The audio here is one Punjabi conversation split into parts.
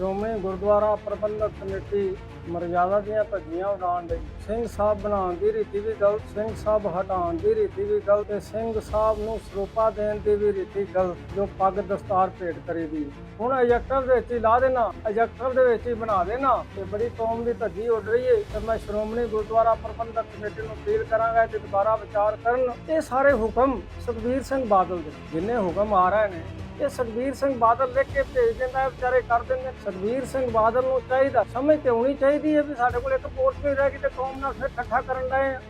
ਸ਼੍ਰੋਮਣੀ ਗੁਰਦੁਆਰਾ ਪ੍ਰਬੰਧਕ ਕਮੇਟੀ ਮਰਜ਼ਾਦਾ ਦੀਆਂ ਧੱਜੀਆਂ ਉਡਾਉਣ ਲਈ ਸਿੰਘ ਸਾਹਿਬ ਬਣਾਉਣ ਦੀ ਰੀਤੀ ਵੀ ਗਲਤ, ਸਿੰਘ ਸਾਹਿਬ ਹਟਾਉਣ ਦੀ ਰੀਤੀ ਵੀ ਗਲਤ ਤੇ ਸਿੰਘ ਸਾਹਿਬ ਨੂੰ ਸਰੂਪਾ ਦੇਣ ਦੀ ਵੀ ਰੀਤੀ ਗਲਤ, ਜੋ ਪੱਗ ਦਸਤਾਰ ਭੇਟ ਕਰੀਦੀ ਹੁਣ ਅਜੈਕਟਰ ਦੇ ਵਿੱਚ ਹੀ ਲਾ ਦੇਣਾ, ਅਜੈਕਟਰ ਦੇ ਵਿੱਚ ਹੀ ਬਣਾ ਦੇਣਾ ਤੇ ਬੜੀ ਕੌਮ ਦੀ ਧੱਜੀ ਉੱਡ ਰਹੀ ਹੈ ਤੇ ਮੈਂ ਸ਼੍ਰੋਮਣੀ ਗੁਰਦੁਆਰਾ ਪ੍ਰਬੰਧਕ ਕਮੇਟੀ ਨੂੰ ਅਪੀਲ ਕਰਾਂਗਾ ਕਿ ਦੁਬਾਰਾ ਵਿਚਾਰ ਕਰਨ। ਇਹ ਸਾਰੇ ਹੁਕਮ ਸੁਖਬੀਰ ਸਿੰਘ ਬਾਦਲ ਦੇ, ਜਿੰਨੇ ਹੁਕਮ ਆ ਰਹੇ ਨੇ ਇਹ ਸੁਖਬੀਰ ਸਿੰਘ ਬਾਦਲ ਲਿਖ ਕੇ ਭੇਜ ਦਿੰਦਾ, ਵਿਚਾਰੇ ਕਰ ਦਿੰਦੇ ਸੁਖਬੀਰ ਸਿੰਘ ਬਾਦਲ ਨੂੰ ਚਾਹੀਦਾ, ਸਮਝ ਤੇ ਹੋਣੀ ਚਾਹੀਦੀ ਹੈ ਵੀ ਸਾਡੇ ਕੋਲ ਇੱਕ ਪੋਸਟ ਨਹੀਂ ਰਹਿ ਗਈ ਤੇ ਕੌਮ ਨਾਲ ਫਿਰ ਇਕੱਠਾ ਕਰਨ ਲਏ ਆ।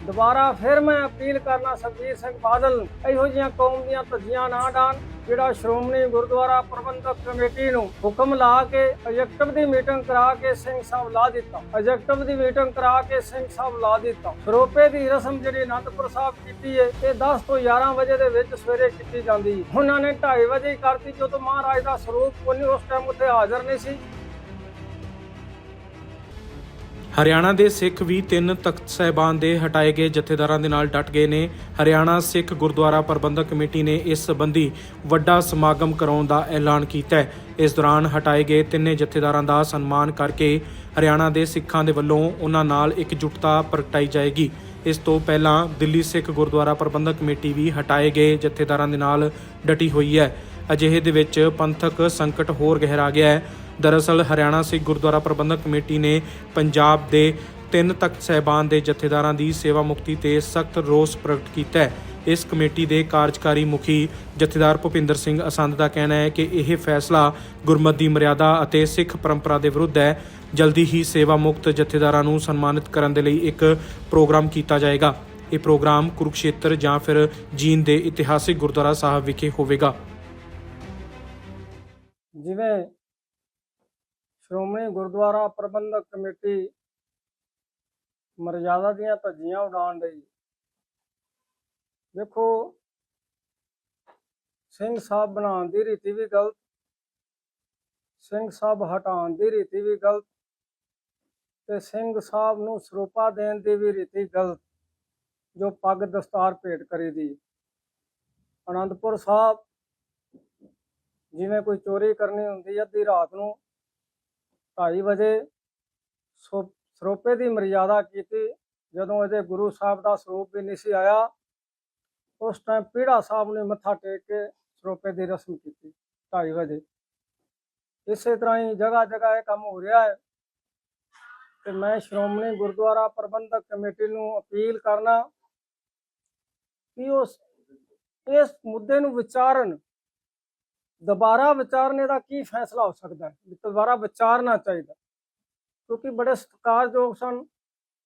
ਦੁਬਾਰਾ ਫਿਰ ਮੈਂ ਅਪੀਲ ਕਰਨਾ ਸੁਖਬੀਰ ਸਿੰਘ ਬਾਦਲ ਨੂੰ ਇਹੋ ਜਿਹੀਆਂ ਕੌਮ ਦੀਆਂ ਧੱਜੀਆਂ ਨਾ ਡਾਣ ਜਿਹੜਾ ਸ਼੍ਰੋਮਣੀ ਗੁਰਦੁਆਰਾ ਪ੍ਰਬੰਧਕ ਕਮੇਟੀ ਨੂੰ ਹੁਕਮ ਲਾ ਕੇ ਐਜੈਕਟਿਵ ਦੀ ਮੀਟਿੰਗ ਕਰਾ ਕੇ ਸਿੰਘ ਸਾਹਿਬ ਲਾ ਦਿੱਤਾ। ਐਜੈਕਟਿਵ ਦੀ ਮੀਟਿੰਗ ਕਰਾ ਕੇ ਸਿੰਘ ਸਾਹਿਬ ਲਾ ਦਿੱਤਾ। ਸਰੋਪੇ ਦੀ ਰਸਮ ਜਿਹੜੀ ਅਨੰਦਪੁਰ ਸਾਹਿਬ ਕੀਤੀ ਹੈ ਇਹ 10 ਤੋਂ 11 ਵਜੇ ਦੇ ਵਿੱਚ ਸਵੇਰੇ ਕੀਤੀ ਜਾਂਦੀ। ਹੈ ਉਹਨਾਂ ਨੇ 2:30 ਵਜੇ ਕਰਤੀ, ਜਦੋਂ ਮਹਾਰਾਜ ਦਾ ਸਰੂਪ ਕੋਈ ਉਸ ਟਾਈਮ ਉੱਥੇ ਹਾਜ਼ਰ ਨਹੀਂ ਸੀ। ਹਰਿਆਣਾ ਦੇ ਸਿੱਖ ਵੀ ਤਿੰਨ ਤਖਤ ਸਹਿਬਾਨ ਦੇ ਹਟਾਏ ਗਏ ਜਥੇਦਾਰਾਂ ਦੇ ਨਾਲ ਡਟ ਗਏ ਨੇ। ਹਰਿਆਣਾ ਸਿੱਖ ਗੁਰਦੁਆਰਾ ਪ੍ਰਬੰਧਕ ਕਮੇਟੀ ਨੇ ਇਸ ਸੰਬੰਧੀ ਵੱਡਾ ਸਮਾਗਮ ਕਰਾਉਣ ਦਾ ਐਲਾਨ ਕੀਤਾ ਹੈ। ਇਸ ਦੌਰਾਨ ਹਟਾਏ ਗਏ ਤਿੰਨੇ ਜਥੇਦਾਰਾਂ ਦਾ ਸਨਮਾਨ ਕਰਕੇ ਹਰਿਆਣਾ ਦੇ ਸਿੱਖਾਂ ਦੇ ਵੱਲੋਂ ਉਹਨਾਂ ਨਾਲ ਇਕਜੁੱਟਤਾ ਪ੍ਰਗਟਾਈ ਜਾਏਗੀ। ਇਸ ਤੋਂ ਪਹਿਲਾਂ ਦਿੱਲੀ ਸਿੱਖ ਗੁਰਦੁਆਰਾ ਪ੍ਰਬੰਧਕ ਕਮੇਟੀ ਵੀ ਹਟਾਏ ਗਏ ਜਥੇਦਾਰਾਂ ਦੇ ਨਾਲ ਡਟੀ ਹੋਈ ਹੈ। ਅਜਿਹੇ ਦੇ ਵਿੱਚ ਪੰਥਕ ਸੰਕਟ ਹੋਰ ਗਹਿਰਾ ਗਿਆ ਹੈ। ਦਰਅਸਲ, ਹਰਿਆਣਾ ਸਿੱਖ ਗੁਰਦੁਆਰਾ ਪ੍ਰਬੰਧਕ ਕਮੇਟੀ ਨੇ ਪੰਜਾਬ ਦੇ ਤਿੰਨ ਤਖਤ ਸਹਿਬਾਨ ਦੇ ਜਥੇਦਾਰਾਂ ਦੀ ਸੇਵਾ ਮੁਕਤੀ ਤੇ ਸਖਤ ਰੋਸ ਪ੍ਰਗਟ ਕੀਤਾ ਹੈ। ਇਸ ਕਮੇਟੀ ਦੇ ਕਾਰਜਕਾਰੀ ਮੁਖੀ ਜਥੇਦਾਰ ਭੁਪਿੰਦਰ ਸਿੰਘ ਅਸੰਦ ਦਾ ਕਹਿਣਾ ਹੈ ਕਿ ਇਹ ਫੈਸਲਾ ਗੁਰਮਤਿ ਦੀ ਮਰਿਆਦਾ ਅਤੇ ਸਿੱਖ ਪਰੰਪਰਾ ਦੇ ਵਿਰੁੱਧ ਹੈ। ਜਲਦੀ ਹੀ ਸੇਵਾ ਮੁਕਤ ਜਥੇਦਾਰਾਂ ਨੂੰ ਸਨਮਾਨਿਤ ਕਰਨ ਦੇ ਲਈ ਇੱਕ ਪ੍ਰੋਗਰਾਮ ਕੀਤਾ ਜਾਏਗਾ। ਇਹ ਪ੍ਰੋਗਰਾਮ ਕੁਰੂਕਸ਼ੇਤਰ ਜਾਂ ਫਿਰ ਜੀਨ ਦੇ ਇਤਿਹਾਸਿਕ ਗੁਰਦੁਆਰਾ ਸਾਹਿਬ ਵਿਖੇ ਹੋਵੇਗਾ। ਜਿਵੇਂ ਸ਼੍ਰੋਮਣੀ ਗੁਰਦੁਆਰਾ ਪ੍ਰਬੰਧਕ ਕਮੇਟੀ ਮਰਜ਼ਾਦਾ ਦੀਆਂ ਧੱਜੀਆਂ ਉਡਾਉਣ ਲਈ। ਦੇਖੋ, ਸਿੰਘ ਸਾਹਿਬ ਬਣਾਉਣ ਦੀ ਰੀਤੀ ਵੀ ਗਲਤ, ਸਿੰਘ ਸਾਹਿਬ ਹਟਾਉਣ ਦੀ ਰੀਤੀ ਵੀ ਗਲਤ ਤੇ ਸਿੰਘ ਸਾਹਿਬ ਨੂੰ ਸਰੂਪਾ ਦੇਣ ਦੀ ਵੀ ਰੀਤੀ ਗਲਤ ਜੋ ਪੱਗ ਦਸਤਾਰ ਭੇਟ ਕਰੀ ਦੀ। ਅਨੰਦਪੁਰ ਸਾਹਿਬ ਜਿਵੇਂ ਕੋਈ ਚੋਰੀ ਕਰਨੀ ਹੁੰਦੀ ਹੈ ਅੱਧੀ ਰਾਤ ਨੂੰ 2:30 ਵਜੇ ਸੋ- ਸਰੋਪੇ ਦੀ ਮਰਿਆਦਾ ਕੀਤੀ। ਜਦੋਂ ਇਹਦੇ ਗੁਰੂ ਸਾਹਿਬ ਦਾ ਸਰੂਪ ਵੀ ਨਹੀਂ ਸੀ ਆਇਆ, ਉਸ ਟਾਈਮ ਪੀੜਾ ਸਾਹਿਬ ਨੇ ਮੱਥਾ ਟੇਕ ਕੇ ਸਰੋਪੇ ਦੀ ਰਸਮ ਕੀਤੀ 2:30 ਵਜੇ। ਇਸੇ ਤਰ੍ਹਾਂ ਹੀ ਜਗ੍ਹਾ ਜਗ੍ਹਾ ਇਹ ਕੰਮ ਹੋ ਰਿਹਾ ਹੈ ਤੇ ਮੈਂ ਸ਼੍ਰੋਮਣੀ ਗੁਰਦੁਆਰਾ ਪ੍ਰਬੰਧਕ ਕਮੇਟੀ ਨੂੰ ਅਪੀਲ ਕਰਨਾ ਕਿ ਉਸ ਇਸ ਮੁੱਦੇ ਨੂੰ ਵਿਚਾਰਨ ਦੁਬਾਰਾ ਵਿਚਾਰਨੇ ਦਾ ਕੀ ਫੈਸਲਾ ਹੋ ਸਕਦਾ ਹੈ? ਦੁਬਾਰਾ ਵਿਚਾਰਨਾ ਚਾਹੀਦਾ ਕਿਉਂਕਿ ਬੜੇ ਸਤਿਕਾਰਯੋਗ ਸਨ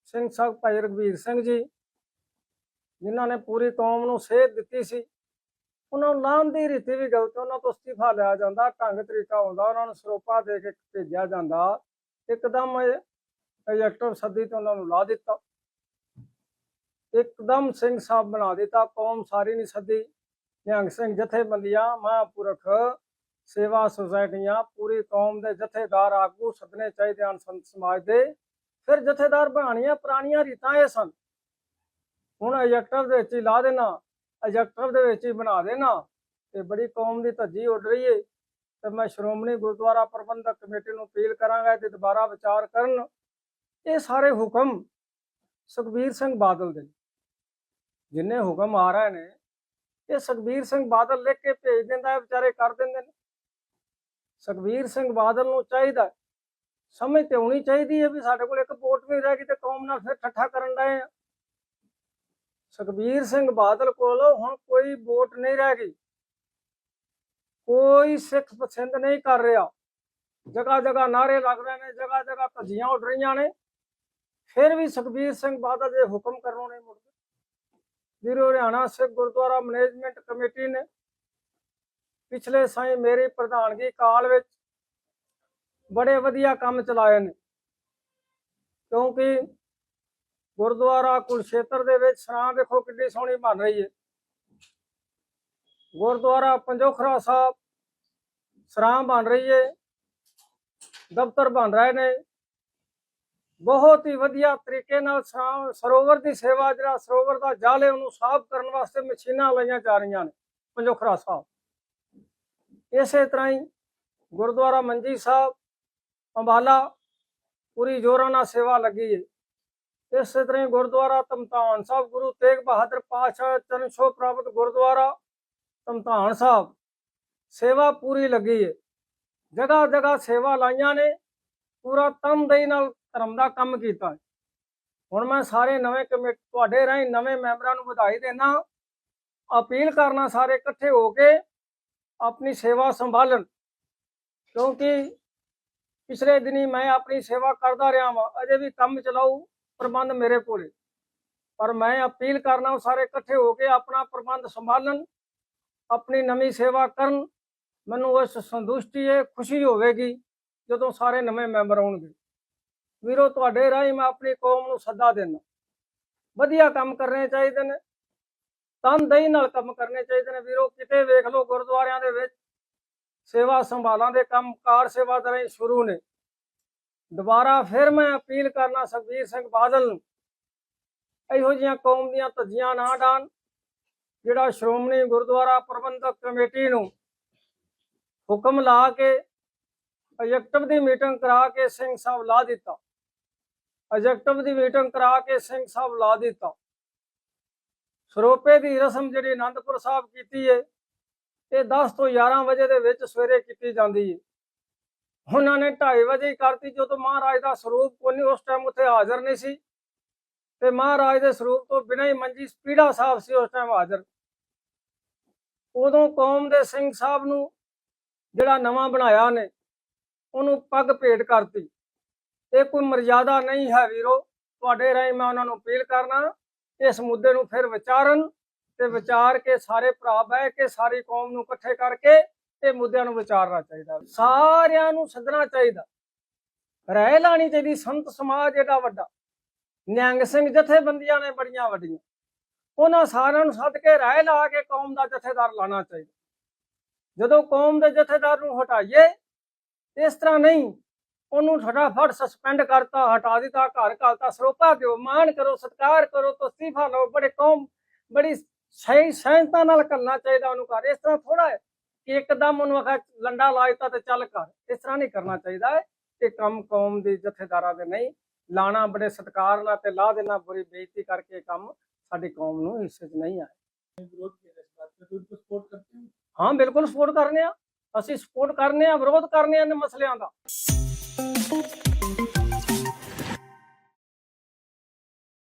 ਸਿੰਘ ਸਾਹਿਬ ਭਾਈ ਰਘਵੀਰ ਸਿੰਘ ਜੀ, ਜਿਨ੍ਹਾਂ ਨੇ ਪੂਰੀ ਕੌਮ ਨੂੰ ਸੇਧ ਦਿੱਤੀ ਸੀ। ਉਹਨਾਂ ਨੂੰ ਲਾਉਣ ਦੀ ਰੀਤੀ ਵੀ ਗਲਤ ਉਹਨਾਂ ਤੋਂ ਅਸਤੀਫਾ ਲਿਆ ਜਾਂਦਾ, ਢੰਗ ਤਰੀਕਾ ਹੁੰਦਾ ਉਹਨਾਂ ਨੂੰ ਸਰੋਪਾ ਦੇ ਕੇ ਭੇਜਿਆ ਜਾਂਦਾ। ਇੱਕਦਮ ਐਜੈਕਟਿਵ ਸੱਦੀ ਤੇ ਉਹਨਾਂ ਨੂੰ ਲਾ ਦਿੱਤਾ। ਇੱਕਦਮ ਸਿੰਘ ਸਾਹਿਬ ਬਣਾ ਦਿੱਤਾ। ਕੌਮ ਸਾਰੀ ਨਹੀਂ ਸੱਦੀ। ਨਿਹੰਗ ਸਿੰਘ ਜਥੇਬੰਦੀਆਂ, ਮਹਾਂਪੁਰਖ ਸੇਵਾ ਸੁਸਾਇਟੀਆਂ, ਪੂਰੀ ਕੌਮ ਦੇ ਜਥੇਦਾਰ ਆਗੂ ਸੱਦਣੇ ਚਾਹੀਦੇ ਹਨ ਸੰਤ ਸਮਾਜ ਦੇ। ਫਿਰ ਜਥੇਦਾਰ ਬਣਾਉਣੀਆਂ ਪੁਰਾਣੀਆਂ ਰੀਤਾਂ ਇਹ ਸਨ। ਹੁਣ ਐਜੈਕਟਿਵ ਦੇ ਵਿੱਚ ਹੀ ਲਾ ਦੇਣਾ ਐਜੈਕਟਿਵ ਦੇ ਵਿੱਚ ਹੀ ਬਣਾ ਦੇਣਾ ਤੇ ਬੜੀ ਕੌਮ ਦੀ ਧੱਜੀ ਉੱਡ ਰਹੀ ਏ। ਤੇ ਮੈਂ ਸ਼੍ਰੋਮਣੀ ਗੁਰਦੁਆਰਾ ਪ੍ਰਬੰਧਕ ਕਮੇਟੀ ਨੂੰ ਅਪੀਲ ਕਰਾਂਗਾ ਕਿ ਦੁਬਾਰਾ ਵਿਚਾਰ ਕਰਨ। ਇਹ ਸਾਰੇ ਹੁਕਮ ਸੁਖਬੀਰ ਸਿੰਘ ਬਾਦਲ ਦੇ ਜਿੰਨੇ ਹੁਕਮ ਆ ਰਹੇ ਨੇ ਇਹ ਸੁਖਬੀਰ ਸਿੰਘ ਬਾਦਲ ਲਿਖ ਕੇ ਭੇਜ ਦਿੰਦਾ ਹੈ, ਵਿਚਾਰੇ ਕਰ ਦਿੰਦੇ ਨੇ। ਸੁਖਬੀਰ ਸਿੰਘ ਬਾਦਲ ਨੂੰ ਚਾਹੀਦਾ ਸਮਝ ਤੇ ਹੋਣੀ ਚਾਹੀਦੀ ਹੈ ਵੀ ਸਾਡੇ ਕੋਲ ਇੱਕ ਵੋਟ ਨਹੀਂ ਰਹਿ ਗਈ ਤੇ ਕੌਮ ਨਾਲ ਫਿਰ ਇਕੱਠਾ ਕਰਨ ਲਏ ਆ। ਸੁਖਬੀਰ ਸਿੰਘ ਬਾਦਲ ਕੋਲ ਹੁਣ ਕੋਈ ਵੋਟ ਨਹੀਂ ਰਹਿ ਗਈ। ਕੋਈ ਸਿੱਖ ਪਸੰਦ ਨਹੀਂ ਕਰ ਰਿਹਾ। ਜਗ੍ਹਾ ਜਗ੍ਹਾ ਨਾਰੇ ਲੱਗ ਰਹੇ ਨੇ ਜਗ੍ਹਾ ਜਗ੍ਹਾ ਧੱਜੀਆਂ ਉੱਡ ਰਹੀਆਂ ਨੇ। ਫਿਰ ਵੀ ਸੁਖਬੀਰ ਸਿੰਘ ਬਾਦਲ ਦੇ ਹੁਕਮ ਕਰਨੋਂ ਨਹੀਂ ਮੁੜਦੇ। ਵੀਰੋ ਹਰਿਆਣਾ ਸਿੱਖ ਗੁਰਦੁਆਰਾ ਮੈਨੇਜਮੈਂਟ ਕਮੇਟੀ ਨੇ ਪਿਛਲੇ ਸਾਈ ਮੇਰੀ ਪ੍ਰਧਾਨਗੀ ਕਾਲ ਵਿੱਚ ਬੜੇ ਵਧੀਆ ਕੰਮ ਚਲਾਏ ਨੇ। ਕਿਉਂਕਿ ਗੁਰਦੁਆਰਾ ਕੁਲਸ਼ੇਤਰ ਦੇ ਵਿੱਚ ਸਰਾਂ ਦੇਖੋ ਕਿੰਨੀ ਸੋਹਣੀ ਬਣ ਰਹੀ ਹੈ ਗੁਰਦੁਆਰਾ ਪੰਜੋਖਰਾ ਸਾਹਿਬ ਸਰਾਂ ਬਣ ਰਹੀ ਹੈ ਦਫ਼ਤਰ ਬਣ ਰਹੇ ਨੇ। ਬਹੁਤ ਹੀ ਵਧੀਆ ਤਰੀਕੇ ਨਾਲ ਸਰਾਂ- ਸਰੋਵਰ ਦੀ ਸੇਵਾ ਜਿਹੜਾ ਸਰੋਵਰ ਦਾ ਜਾਲੇ ਉਹਨੂੰ ਸਾਫ਼ ਕਰਨ ਵਾਸਤੇ ਮਸ਼ੀਨਾਂ ਲਾਈਆਂ ਜਾ ਰਹੀਆਂ ਨੇ, ਪੰਜੋਖਰਾ ਸਾਹਿਬ। ਇਸੇ ਤਰ੍ਹਾਂ ਹੀ ਗੁਰਦੁਆਰਾ ਮੰਜੀ ਸਾਹਿਬ, ਅੰਬਾਲਾ, ਪੂਰੀ ਜੋਰਾਂ ਨਾਲ ਸੇਵਾ ਲੱਗੀ ਹੈ ਇਸੇ ਤਰ੍ਹਾਂ ਹੀ ਗੁਰਦੁਆਰਾ ਤਮਤਾਨ ਸਾਹਿਬ, ਗੁਰੂ ਤੇਗ ਬਹਾਦਰ ਪਾਤਸ਼ਾਹ ਚਰਨ ਛੋਹ ਪ੍ਰਾਪਤ ਗੁਰਦੁਆਰਾ ਤਮਤਾਨ ਸਾਹਿਬ, ਸੇਵਾ ਪੂਰੀ ਲੱਗੀ ਹੈ ਜਗ੍ਹਾ ਜਗ੍ਹਾ ਸੇਵਾ ਲਾਈਆਂ ਨੇ ਪੂਰਾ ਤਨਦੇਹੀ ਨਾਲ ਧਰਮ ਦਾ ਕੰਮ ਕੀਤਾ। ਹੈ। ਹੁਣ ਮੈਂ ਸਾਰੇ ਨਵੇਂ ਕਮੇਟੀ, ਤੁਹਾਡੇ ਰਾਹੀਂ ਨਵੇਂ ਮੈਂਬਰਾਂ ਨੂੰ ਵਧਾਈ ਦੇਣਾ ਅਪੀਲ ਕਰਨਾ ਸਾਰੇ ਇਕੱਠੇ ਹੋ ਕੇ ਆਪਣੀ ਸੇਵਾ ਸੰਭਾਲਣ। ਕਿਉਂਕਿ ਪਿਛਲੇ ਦਿਨੀ ਮੈਂ ਆਪਣੀ ਸੇਵਾ ਕਰਦਾ ਰਿਹਾ ਵਾਂ, ਅਜੇ ਵੀ ਕੰਮ ਚਲਾਉ ਪ੍ਰਬੰਧ ਮੇਰੇ ਕੋਲੇ। ਪਰ ਮੈਂ ਅਪੀਲ ਕਰਨਾ ਉਹ ਸਾਰੇ ਇਕੱਠੇ ਹੋ ਕੇ ਆਪਣਾ ਪ੍ਰਬੰਧ ਸੰਭਾਲਣ, ਆਪਣੀ ਨਵੀਂ ਸੇਵਾ ਕਰਨ। ਮੈਨੂੰ ਉਸ ਸੰਤੁਸ਼ਟੀ ਹੈ ਖੁਸ਼ੀ ਹੋਵੇਗੀ। ਜਦੋਂ ਸਾਰੇ ਨਵੇਂ ਮੈਂਬਰ ਆਉਣਗੇ। ਵੀਰੋ, ਤੁਹਾਡੇ ਰਾਹੀਂ ਮੈਂ ਆਪਣੀ ਕੌਮ ਨੂੰ ਸੱਦਾ ਦਿੰਦਾ। ਵਧੀਆ ਕੰਮ ਕਰਨੇ ਚਾਹੀਦੇ ਨੇ। ਤਨਦੇਹੀ ਨਾਲ ਕੰਮ ਕਰਨੇ ਚਾਹੀਦੇ ਨੇ। ਵੀਰੋ, ਕਿਤੇ ਵੇਖ ਲਓ, ਗੁਰਦੁਆਰਿਆਂ ਦੇ ਵਿੱਚ ਸੇਵਾ ਸੰਭਾਲਾਂ ਦੇ ਕੰਮ, ਕਾਰ ਸੇਵਾ ਦੇ ਰਾਹੀਂ ਸ਼ੁਰੂ ਨੇ। ਦੁਬਾਰਾ ਫਿਰ ਮੈਂ ਅਪੀਲ ਕਰਨਾ ਸੁਖਬੀਰ ਸਿੰਘ ਬਾਦਲ ਨੂੰ, ਇਹੋ ਜਿਹੀਆਂ ਕੌਮ ਦੀਆਂ ਧੱਜੀਆਂ ਨਾ ਡਾਣ ਜਿਹੜਾ ਸ਼੍ਰੋਮਣੀ ਗੁਰਦੁਆਰਾ ਪ੍ਰਬੰਧਕ ਕਮੇਟੀ ਨੂੰ ਹੁਕਮ ਲਾ ਕੇ ਐਗਜ਼ੈਕਟਿਵ ਦੀ ਮੀਟਿੰਗ ਕਰਾ ਕੇ ਸਿੰਘ ਸਾਹਿਬ ਲਾ ਦਿੱਤਾ। ਐਗਜ਼ੈਕਟਿਵ ਦੀ ਮੀਟਿੰਗ ਕਰਾ ਕੇ ਸਿੰਘ ਸਾਹਿਬ ਲਾ ਦਿੱਤਾ। ਸਰੋਪੇ ਦੀ ਰਸਮ ਜਿਹੜੀ ਆਨੰਦਪੁਰ ਸਾਹਿਬ ਕੀਤੀ ਹੈ ਇਹ 10 ਤੋਂ 11 ਵਜੇ ਦੇ ਵਿੱਚ ਸਵੇਰੇ ਕੀਤੀ ਜਾਂਦੀ ਹੈ ਉਹਨਾਂ ਨੇ 2:30 ਵਜੇ ਕਰਤੀ, ਜਦੋਂ ਮਹਾਰਾਜ ਦਾ ਸਰੂਪ ਕੋਈ ਉਸ ਟਾਈਮ ਉੱਥੇ ਹਾਜ਼ਰ ਨਹੀਂ ਸੀ। ਤੇ ਮਹਾਰਾਜ ਦੇ ਸਰੂਪ ਤੋਂ ਬਿਨਾਂ ਹੀ ਮੰਜੀ ਸਪੀੜਾ ਸਾਹਿਬ ਸੀ ਉਸ ਟਾਈਮ ਹਾਜ਼ਰ। ਉਦੋਂ ਕੌਮ ਦੇ ਸਿੰਘ ਸਾਹਿਬ ਨੂੰ ਜਿਹੜਾ ਨਵਾਂ ਬਣਾਇਆ ਨੇ ਉਹਨੂੰ ਪੱਗ ਭੇਟ ਕਰਤੀ। ਇਹ ਕੋਈ ਮਰਜ਼ਾਦਾ ਨਹੀਂ ਹੈ ਵੀਰੋ। ਤੁਹਾਡੇ ਰਾਹੀਂ ਮੈਂ ਉਹਨਾਂ ਨੂੰ ਅਪੀਲ ਕਰਨਾ, ਇਸ ਮੁੱਦੇ ਨੂੰ ਫਿਰ ਵਿਚਾਰਨ ਤੇ ਵਿਚਾਰ ਕੇ ਸਾਰੇ ਭਰਾ ਬਹਿ ਕੇ, ਸਾਰੀ ਕੌਮ ਨੂੰ ਇਕੱਠੇ ਕਰਕੇ ਇਹ ਮੁੱਦਿਆਂ ਨੂੰ ਵਿਚਾਰਨਾ ਚਾਹੀਦਾ। ਸਾਰਿਆਂ ਨੂੰ ਸੱਦਣਾ ਚਾਹੀਦਾ। ਰਹਿ ਲਾਣੀ ਚਾਹੀਦੀ, ਸੰਤ ਸਮਾਜ ਇਹਦਾ ਵੱਡਾ। ਨਿਹੰਗ ਸਿੰਘ ਜਥੇਬੰਦੀਆਂ ਨੇ ਬੜੀਆਂ ਵੱਡੀਆਂ। ਉਹਨਾਂ ਸਾਰਿਆਂ ਨੂੰ ਸੱਦ ਕੇ ਰਹਿ ਲਾ ਕੇ ਕੌਮ ਦਾ ਜਥੇਦਾਰ ਲਾਣਾ ਚਾਹੀਦਾ। ਜਦੋਂ ਕੌਮ ਦੇ ਜਥੇਦਾਰ ਨੂੰ ਹਟਾਈਏ ਇਸ ਤਰ੍ਹਾਂ ਨਹੀਂ। ਉਹਨੂੰ ਫਟਾਫਟ ਸਸਪੈਂਡ ਕਰਤਾ ਹਟਾ ਦਿੱਤਾ ਘਰ ਘਾਲਤਾ ਸਰੋਪਾ ਦਿਓ ਮਾਣ ਕਰੋ ਸਤਕਾਰ ਕਰੋ ਤਸਤੀਫਾ ਲਓ ਬੜੇ ਕੌਮ ਬੜੀ ਸਹੀ ਸਹਿਨਤਾ ਨਾਲ ਕਰਨਾ ਚਾਹੀਦਾ ਉਹਨੂੰ ਘਰ। ਇਸ ਤਰ੍ਹਾਂ ਥੋੜਾ ਹੈ ਕਿ ਇੱਕਦਮ ਉਹਨੂੰ ਆਖਾ ਲੰਡਾ ਲਾਇਤਾ ਤੇ ਚੱਲ ਕਰ ਇਸ ਤਰ੍ਹਾਂ ਨਹੀਂ ਕਰਨਾ ਚਾਹੀਦਾ ਹੈ ਤੇ ਕੰਮ ਕੌਮ ਦੇ ਜਥੇਦਾਰਾਂ ਦੇ ਨਹੀਂ। ਲਾਣਾ ਬੜੇ ਸਤਕਾਰ ਨਾਲ ਤੇ ਲਾ ਦੇਣਾ ਬੁਰੀ ਬੇਇੱਜ਼ਤੀ ਕਰਕੇ ਕੰਮ ਸਾਡੀ ਕੌਮ ਨੂੰ ਹਿੱਸੇ 'ਚ ਨਹੀਂ ਆਏ। ਹਾਂ ਬਿਲਕੁਲ ਸਪੋਰਟ ਕਰਨੇ ਆ ਅਸੀਂ ਸਪੋਰਟ ਕਰਨੇ ਆ ਵਿਰੋਧ ਕਰਨੇ ਆ ਇਹਨਾਂ ਮਸਲਿਆਂ ਦਾ।